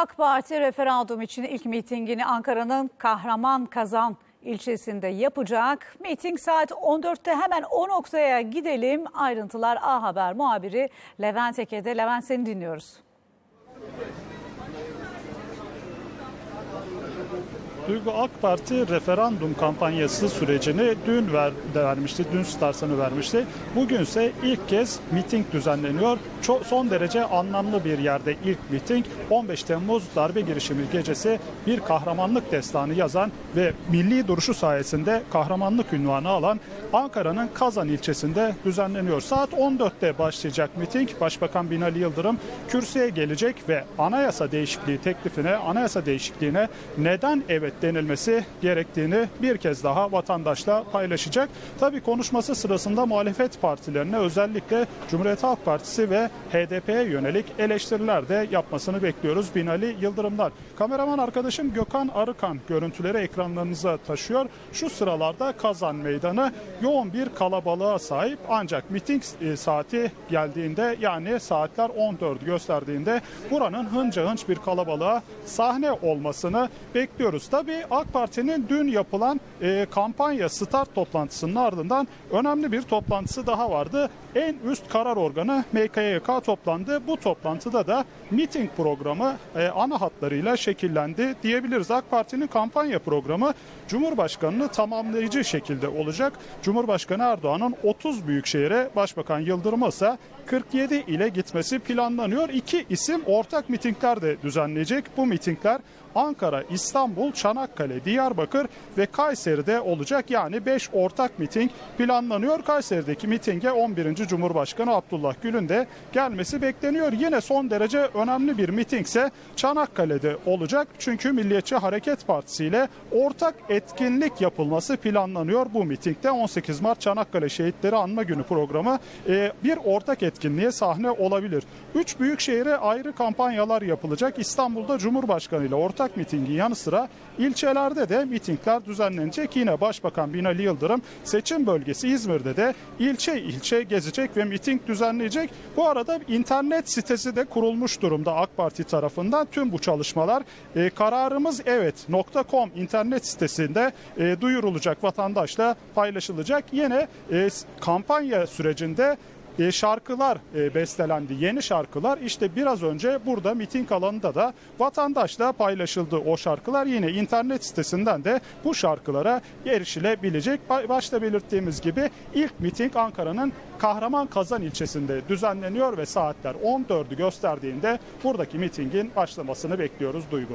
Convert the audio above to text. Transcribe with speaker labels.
Speaker 1: AK Parti referandum için ilk mitingini Ankara'nın Kahraman Kazan ilçesinde yapacak. Miting saat 14'te hemen o noktaya gidelim. Ayrıntılar A Haber muhabiri Levent Eke'de. Levent seni dinliyoruz.
Speaker 2: Duygu AK Parti referandum kampanyası sürecini dün ver, vermişti, dün startını vermişti. Bugünse ilk kez miting düzenleniyor. Çok, son derece anlamlı bir yerde ilk miting. 15 Temmuz darbe girişimi gecesi bir kahramanlık destanı yazan ve milli duruşu sayesinde kahramanlık ünvanı alan Ankara'nın Kazan ilçesinde düzenleniyor. Saat 14'te başlayacak miting. Başbakan Binali Yıldırım kürsüye gelecek ve anayasa değişikliği teklifine, anayasa değişikliğine neden evet denilmesi gerektiğini bir kez daha vatandaşla paylaşacak. Tabii konuşması sırasında muhalefet partilerine özellikle Cumhuriyet Halk Partisi ve HDP'ye yönelik eleştiriler de yapmasını bekliyoruz Binali Yıldırımlar. Kameraman arkadaşım Gökhan Arıkan görüntüleri ekranlarınıza taşıyor. Şu sıralarda Kazan Meydanı yoğun bir kalabalığa sahip ancak miting e, saati geldiğinde yani saatler 14 gösterdiğinde buranın hınca hınç bir kalabalığa sahne olmasını bekliyoruz. Tabii AK Parti'nin dün yapılan e, kampanya start toplantısının ardından önemli bir toplantısı daha vardı. En üst karar organı MKYK toplandı. Bu toplantıda da miting programı e, ana hatlarıyla şekillendi diyebiliriz. AK Parti'nin kampanya programı Cumhurbaşkanı'nı tamamlayıcı şekilde olacak. Cumhurbaşkanı Erdoğan'ın 30 büyük şehire Başbakan Yıldırım'a ise 47 ile gitmesi planlanıyor. İki isim ortak mitingler de düzenleyecek. Bu mitingler Ankara, İstanbul, Çanakkale, Diyarbakır ve Kayseri'de olacak. Yani 5 ortak miting planlanıyor. Kayseri'deki mitinge 11. Cumhurbaşkanı Abdullah Gül'ün de gelmesi bekleniyor. Yine son derece önemli bir mitingse Çanakkale'de olacak. Çünkü Milliyetçi Hareket Partisi ile ortak etkinlik yapılması planlanıyor bu mitingde. 18 Mart Çanakkale Şehitleri Anma Günü programı e, bir ortak etkinliğe sahne olabilir. Üç büyük şehire ayrı kampanyalar yapılacak. İstanbul'da Cumhurbaşkanı ile ortak mitingin yanı sıra ilçelerde de mitingler düzenlenecek. Yine Başbakan Binali Yıldırım seçim bölgesi İzmir'de de ilçe ilçe gezecek ve miting düzenleyecek. Bu arada internet sitesi de kurulmuş durumda AK Parti tarafından. Tüm bu çalışmalar e, kararımız evet.com internet sitesinde e, duyurulacak vatandaşla paylaşılacak. Yine e, kampanya sürecinde e, şarkılar e, bestelendi. Yeni şarkılar işte biraz önce burada miting alanında da vatandaşla paylaşıldı o şarkılar. Yine internet sitesinden de bu şarkılara erişilebilecek. Ba- Başta belirttiğimiz gibi ilk miting Ankara'nın Kahraman Kazan ilçesinde düzenleniyor ve saatler 14'ü gösterdiğinde buradaki mitingin başlamasını bekliyoruz Duygu.